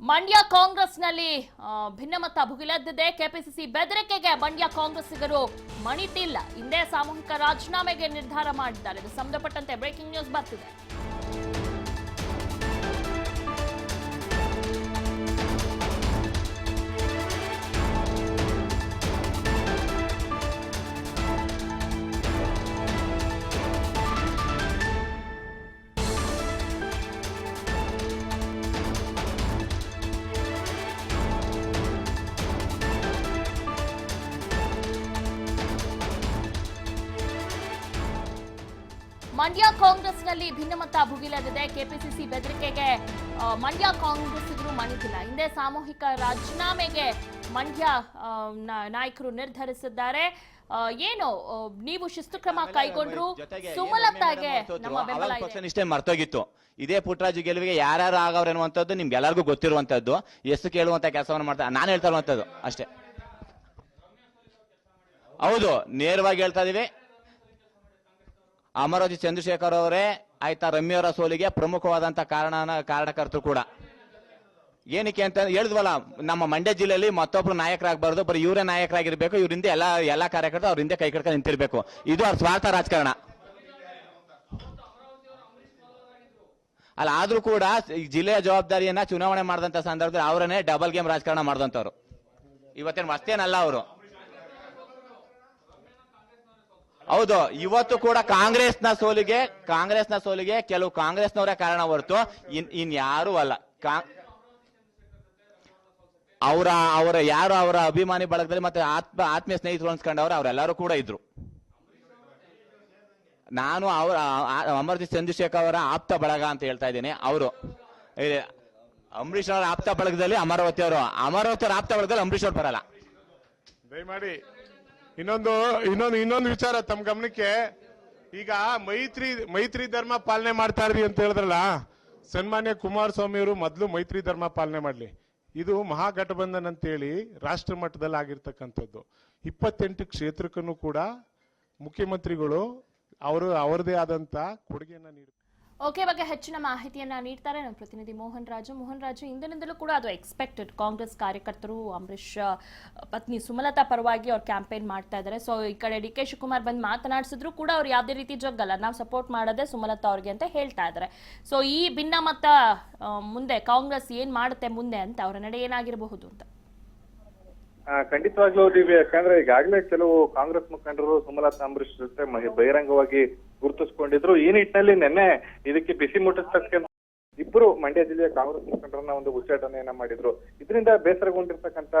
ಮಂಡ್ಯ ಕಾಂಗ್ರೆಸ್ನಲ್ಲಿ ಭಿನ್ನಮತ ಭುಗಿಲೆದ್ದಿದೆ. ಕೆಪಿಸಿಸಿ ಬೆದರಿಕೆಗೆ ಮಂಡ್ಯ ಕಾಂಗ್ರೆಸ್ಸಿಗರು ಮಣಿತಿಲ್ಲ. ಹಿಂದೆ ಸಾಮೂಹಿಕ ರಾಜೀನಾಮೆಗೆ ನಿರ್ಧಾರ ಮಾಡಿದ್ದಾರೆ. ಇದು ಸಂಬಂಧಪಟ್ಟಂತೆ ಬ್ರೇಕಿಂಗ್ ನ್ಯೂಸ್ ಬರ್ತಿದೆ. ಮಂಡ್ಯ ಕಾಂಗ್ರೆಸ್ನಲ್ಲಿ ಭಿನ್ನಮತ ಭುಗಿಲದಿದೆ ಕೆಪಿಸಿಸಿ ಬೆದರಿಕೆಗೆ ಮಂಡ್ಯ ಕಾಂಗ್ರೆಸ್ಸಿಗರು ಮಣಿದಿಲ್ಲ. ಹಿಂದೆ ಸಾಮೂಹಿಕ ರಾಜೀನಾಮೆಗೆ ಮಂಡ್ಯ ನಾಯಕರು ನಿರ್ಧರಿಸಿದ್ದಾರೆ. ಏನು ನೀವು ಶಿಸ್ತು ಕ್ರಮ ಕೈಗೊಂಡ್ರು ಸುಮಲತಾಗೆ ನಮ್ಮ ಬೆಂಬಲ ಪಕ್ಷ ಇದೆ. ನಿಷ್ಠೆ ಮರ್ತೋಗಿತ್ತು. ಇದೇ ಪುಟ್ಟರಾಜು ಗೆಲುವಿಗೆ ಯಾರ್ಯಾರು ಆಗವ್ರು ಅನ್ನುವಂಥದ್ದು ನಿಮ್ಗೆ ಎಲ್ಲರಿಗೂ ಗೊತ್ತಿರುವಂತದ್ದು ಎಷ್ಟು ಕೇಳುವಂತ ಕೆಲಸವನ್ನು ಮಾಡ್ತಾರೆ ನಾನು ಹೇಳ್ತಾ ಇರುವಂತದ್ದು ಅಷ್ಟೇ. ಹೌದು ನೇರವಾಗಿ ಹೇಳ್ತಾ ಇದೀವಿ. ಅಮರೋಜಿ ಚಂದ್ರಶೇಖರ್ ಅವರೇ, ಆಯ್ತಾ ರಮ್ಯವರ ಸೋಲಿಗೆ ಪ್ರಮುಖವಾದಂತ ಕಾರಣನ, ಕಾರಣಕರ್ತರು ಕೂಡ. ಏನಕ್ಕೆ ಅಂತ ಹೇಳಿದ್ವಲ್ಲ, ನಮ್ಮ ಮಂಡ್ಯ ಜಿಲ್ಲೆಯಲ್ಲಿ ಮತ್ತೊಬ್ರು ನಾಯಕರಾಗಬಾರ್ದು, ಬರೀ ಇವರೇ ನಾಯಕರಾಗಿರ್ಬೇಕು, ಇವರಿಂದ ಎಲ್ಲ ಎಲ್ಲ ಕಾರ್ಯಕರ್ತರು ಅವ್ರ ಹಿಂದೆ ಕೈ ಕಟ್ಕೊಂಡು ನಿಂತಿರ್ಬೇಕು. ಇದು ಅವ್ರ ಸ್ವಾರ್ಥ ರಾಜಕಾರಣ. ಅಲ್ಲ, ಆದ್ರೂ ಕೂಡ ಈ ಜಿಲ್ಲೆಯ ಜವಾಬ್ದಾರಿಯನ್ನ ಚುನಾವಣೆ ಮಾಡಿದಂತ ಸಂದರ್ಭದಲ್ಲಿ ಅವರನ್ನೇ ಡಬಲ್ ಗೇಮ್ ರಾಜಕಾರಣ ಮಾಡಿದಂತವ್ರು. ಇವತ್ತೇನು ಅಷ್ಟೇನಲ್ಲ ಅವರು. ಹೌದು, ಇವತ್ತು ಕೂಡ ಕಾಂಗ್ರೆಸ್ನ ಸೋಲಿಗೆ ಕಾಂಗ್ರೆಸ್ನ ಸೋಲಿಗೆ ಕೆಲವು ಕಾಂಗ್ರೆಸ್ನವರೇ ಕಾರಣ ಹೊರತು ಇನ್, ಇನ್ಯಾರೂ ಅಲ್ಲ. ಅವರ ಅವರ ಯಾರು ಅವರ ಅಭಿಮಾನಿ ಬಳಗದಲ್ಲಿ ಮತ್ತೆ ಆತ್ಮ, ಆತ್ಮೀಯ ಸ್ನೇಹಿತರು ಅನ್ಸ್ಕೊಂಡವ್ರು ಅವರೆಲ್ಲರೂ ಕೂಡ ಇದ್ರು. ನಾನು ಅವರ ಅಮರ್ಜಿತ್ ಚಂದ್ರಶೇಖರ್ ಅವರ ಆಪ್ತ ಬಳಗ ಅಂತ ಹೇಳ್ತಾ ಇದ್ದೀನಿ. ಅವರು ಅಂಬರೀಷ್ ಅವರ ಆಪ್ತ ಬಳಗದಲ್ಲಿ ಅಮರಾವತಿ ಅವರು, ಅಮರಾವತಿ ಅವರ ಆಪ್ತ ಬಳಗದಲ್ಲಿ ಅಂಬರೀಷ್ ಅವ್ರು ಬರಲ್ಲ. ದಯಮಾಡಿ ಇನ್ನೊಂದು ಇನ್ನೊಂದು ಇನ್ನೊಂದು ವಿಚಾರ ತಮ್ಮ ಗಮನಕ್ಕೆ. ಈಗ ಮೈತ್ರಿ ಮೈತ್ರಿ ಧರ್ಮ ಪಾಲನೆ ಮಾಡ್ತಾ ಇದ್ರಿ ಅಂತ ಹೇಳಿದ್ರಲ್ಲ, ಸನ್ಮಾನ್ಯ ಕುಮಾರಸ್ವಾಮಿ ಅವರು ಮೊದಲು ಮೈತ್ರಿ ಧರ್ಮ ಪಾಲನೆ ಮಾಡಲಿ. ಇದು ಮಹಾಗಠಬಂಧನ್ ಅಂತೇಳಿ ರಾಷ್ಟ್ರ ಮಟ್ಟದಲ್ಲಿ ಆಗಿರ್ತಕ್ಕಂಥದ್ದು. ಇಪ್ಪತ್ತೆಂಟು ಕ್ಷೇತ್ರಕ್ಕೂ ಕೂಡ ಮುಖ್ಯಮಂತ್ರಿಗಳು ಅವರು, ಅವರದೇ ಆದಂತ ಕೊಡುಗೆಯನ್ನ ನೀಡಿ ಓಕೆ ಬಗ್ಗೆ ಹೆಚ್ಚಿನ ಮಾಹಿತಿಯನ್ನ ನೀಡ್ತಾರೆ ನಮ್ಮ ಪ್ರತಿನಿಧಿ ಮೋಹನ್ ರಾಜು. ಮೋಹನ್ ರಾಜು, ಇಂದಿನಿಂದಲೂ ಕೂಡ ಅದು ಎಕ್ಸ್ಪೆಕ್ಟೆಡ್ ಕಾಂಗ್ರೆಸ್ ಕಾರ್ಯಕರ್ತರು ಅಂಬರೀಷ್ ಪತ್ನಿ ಸುಮಲತಾ ಪರವಾಗಿ ಅವ್ರು ಕ್ಯಾಂಪೇನ್ ಮಾಡ್ತಾ ಇದ್ದಾರೆ ಸೊ ಈ ಕಡೆ ಡಿ ಕೆ ಶಿವಕುಮಾರ್ ಬಂದು ಮಾತನಾಡಿಸಿದ್ರು ಕೂಡ ಅವ್ರು ಯಾವುದೇ ರೀತಿ ಜಗ್ಗಲ್ಲ. ನಾವು ಸಪೋರ್ಟ್ ಮಾಡೋದೇ ಸುಮಲತಾ ಅವ್ರಿಗೆ ಅಂತ ಹೇಳ್ತಾ ಇದ್ದಾರೆ ಸೊ ಈ ಭಿನ್ನಮತ ಮುಂದೆ ಕಾಂಗ್ರೆಸ್ ಏನ್ ಮಾಡುತ್ತೆ ಮುಂದೆ ಅಂತ ಅವರ ನಡೆ ಏನಾಗಿರಬಹುದು ಅಂತ? ಖಂಡಿತವಾಗ್ಲೂ ಯಾಕಂದ್ರೆ ಈಗಾಗಲೇ ಕೆಲವು ಕಾಂಗ್ರೆಸ್ ಮುಖಂಡರು ಸುಮಲತಾ ಅಂಬರೀಶ್ ಜೊತೆ ಬಹಿರಂಗವಾಗಿ ಗುರುತಿಸ್ಕೊಂಡಿದ್ರು. ಈ ನಿಟ್ಟಿನಲ್ಲಿ ನಿನ್ನೆ ಇದಕ್ಕೆ ಬಿಸಿ ಮುಟ್ಟಿಸ್ತಕ್ಕಂಥ ಇಬ್ಬರು ಮಂಡ್ಯ ಜಿಲ್ಲೆಯ ಕಾಂಗ್ರೆಸ್ ಮುಖಂಡರನ್ನ ಒಂದು ಉಚ್ಚಾಟನೆಯನ್ನ ಮಾಡಿದ್ರು. ಇದರಿಂದ ಬೇಸರಗೊಂಡಿರ್ತಕ್ಕಂಥ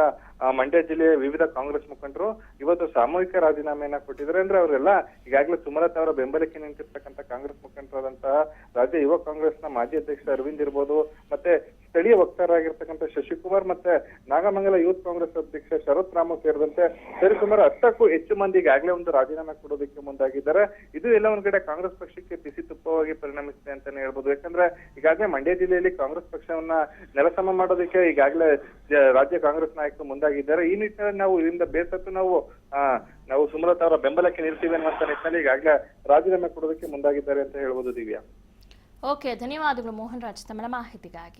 ಮಂಡ್ಯ ಜಿಲ್ಲೆಯ ವಿವಿಧ ಕಾಂಗ್ರೆಸ್ ಮುಖಂಡರು ಇವತ್ತು ಸಾಮೂಹಿಕ ರಾಜೀನಾಮೆಯನ್ನ ಕೊಟ್ಟಿದ್ದಾರೆ. ಅಂದ್ರೆ ಅವರೆಲ್ಲ ಈಗಾಗಲೇ ಸುಮಲತಾ ಅವರ ಬೆಂಬಲಕ್ಕೆ ನಿಂತಿರ್ತಕ್ಕಂಥ ಕಾಂಗ್ರೆಸ್ ಮುಖಂಡರಾದಂತಹ ರಾಜ್ಯ ಯುವ ಕಾಂಗ್ರೆಸ್ನ ಮಾಜಿ ಅಧ್ಯಕ್ಷ ಅರವಿಂದ್ ಇರ್ಬೋದು, ಮತ್ತೆ ಸ್ಥಳೀಯ ವಕ್ತಾರರಾಗಿರ್ತಕ್ಕಂಥ ಶಶಿಕುಮಾರ್ ಮತ್ತೆ ನಾಗಮಂಗಲ ಯೂತ್ ಕಾಂಗ್ರೆಸ್ ಅಧ್ಯಕ್ಷ ಶರತ್ ರಾಮ ಸೇರಿದಂತೆ ಸರಿಸುಮಾರು ಹತ್ತಕ್ಕೂ ಹೆಚ್ಚು ಮಂದಿ ಈಗಾಗಲೇ ಒಂದು ರಾಜೀನಾಮೆ ಕೊಡೋದಕ್ಕೆ ಮುಂದಾಗಿದ್ದಾರೆ. ಇದು ಎಲ್ಲ ಒಂದ್ ಕಡೆ ಕಾಂಗ್ರೆಸ್ ಪಕ್ಷಕ್ಕೆ ಬಿಸಿ ತುಪ್ಪವಾಗಿ ಪರಿಣಮಿಸಿದೆ ಅಂತಾನೆ ಹೇಳ್ಬೋದು. ಯಾಕಂದ್ರೆ ಈಗಾಗಲೇ ಮಂಡ್ಯ ಜಿಲ್ಲೆಯಲ್ಲಿ ಕಾಂಗ್ರೆಸ್ ಪಕ್ಷವನ್ನ ನೆಲಸಮ ಮಾಡೋದಕ್ಕೆ ಈಗಾಗಲೇ ರಾಜ್ಯ ಕಾಂಗ್ರೆಸ್ ನಾಯಕರು ಮುಂದಾಗಿದ್ದಾರೆ. ಈ ನಿಟ್ಟಿನಲ್ಲಿ ನಾವು ಇದರಿಂದ ಬೇಸತ್ತು ನಾವು, ಆ, ನಾವು ಸುಮಲತಾ ಅವರ ಬೆಂಬಲಕ್ಕೆ ನಿಲ್ತೀವಿ ಅನ್ನುವಂತ ನಿಟ್ಟಿನಲ್ಲಿ ಈಗಾಗಲೇ ರಾಜೀನಾಮೆ ಕೊಡೋದಕ್ಕೆ ಮುಂದಾಗಿದ್ದಾರೆ ಅಂತ ಹೇಳ್ಬೋದು ದಿವ್ಯಾ. ಓಕೆ, ಧನ್ಯವಾದಗಳು ಮೋಹನ್ ರಾಜ್ ತಮ್ಮ ಮಾಹಿತಿಗಾಗಿ.